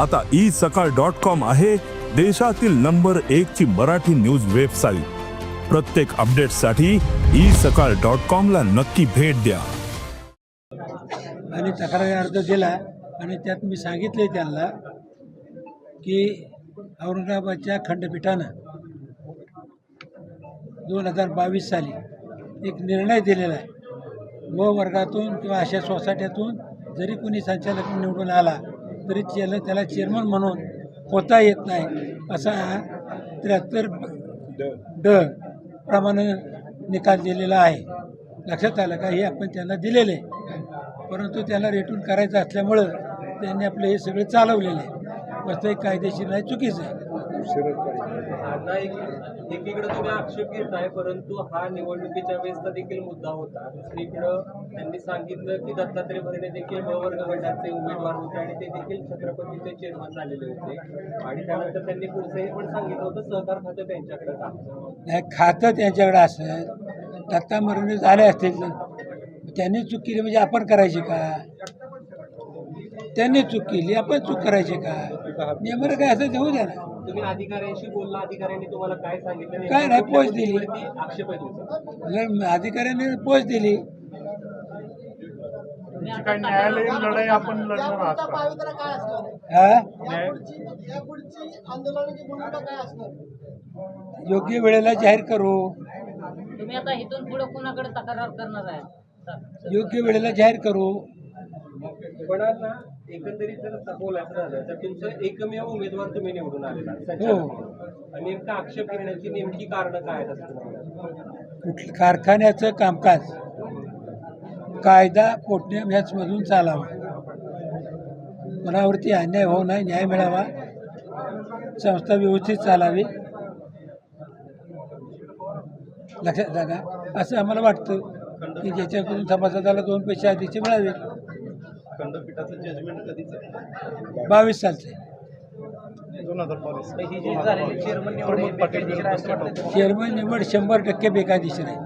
आता ई सकाळ dot com आहे देशातील नंबर एक ची मराठी न्यूज वेबसाईट. प्रत्येक अपडेटसाठी ई सकाळ डॉट कॉम ला नक्की भेट द्या. आणि तक्रारी अर्ज दिला आणि त्यात मी सांगितले त्यांना की औरंगाबादच्या खंडपीठानं दोन हजार बावीस साली एक निर्णय दिलेला आहे. व वर्गातून किंवा अशा सोसायट्यातून जरी कोणी संचालक निवडून आला तरी त्याला त्याला चेअरमन म्हणून होता येत नाही. असा त्र्याहत्तर ड. प्रमाणे निकाल दिलेला आहे. लक्षात आलं का? हे आपण त्यांना दिलेले. आहे. परंतु त्यांना रेटून करायचं असल्यामुळं त्यांनी आपलं हे सगळं चालवलेलं आहे. वास्तविक कायदेशीर नाही चुकीचं आहे. आता एक एकीकडे तुम्ही आक्षेप घेताय परंतु हा निवडणुकीच्या वेळेसचा देखील मुद्दा होता. दुसरीकडं त्यांनी सांगितलं की दत्तात्रय भरणे देखील बवर्ग गटाचे उमेदवार होते आणि ते देखील छत्रपतीचे चेअरमन झालेले होते. आणि त्यानंतर त्यांनी पुढचं हे पण सांगितलं होतं सहकार खातं त्यांच्याकडे नाही खातं त्यांच्याकडे असेल दत्ता मरणे झाले असतील त्यांनी चूक केली म्हणजे आपण करायची का? त्यांनी चूक केली आपण चूक करायची का? नियमानं काय असं देऊ द्या ना. तुम्ही अधिकाऱ्यांशी बोलला अधिकाऱ्यांनी तुम्हाला काय सांगितलं काय नाही, पोच दिली. आक्षेप आहे तुमचा. अधिकाऱ्यांनी पोच दिली. काही न्यायालयीन लढाई आपण लढणार आहात का? पावित्र्य काय असणार? हा? न्याय यापुढची यापुढची आंदोलनाची भूमिका काय असणार? योग्य वेळेला जाहीर करू. तुम्ही आता इथून पुढे कोणाकडे तक्रार करणार आहे? योग्य वेळेला जाहीर करू. पण आता एकंदरीत जर बोलायचं झालं तर तुमचं एकमेव उमेदवार तुम्ही निवडून आलेला हो. संचालक आणि नेमका आक्षेप घेण्याची नेमकी कारणं काय आहेत असं तुम्हाला वाटतं? कुठ कारखान्याचं कामकाज कायदा पोटनियम ह्याचमधून चालावं. कोणावरती अन्याय होऊ नये न्याय मिळावा. संस्था व्यवस्थित चालावी. लक्षात का असं आम्हाला वाटतं की ज्याच्याकडून सभासदाला दोन पैसे अधिकचे मिळावे. खंडपीठाचं जजमेंट कधीच? आहे बावीस सालचे. दोन हजार बावीस. प्रमोद पाटील. चेअरमन निवड शंभर टक्के बेकायदेशीर आहे.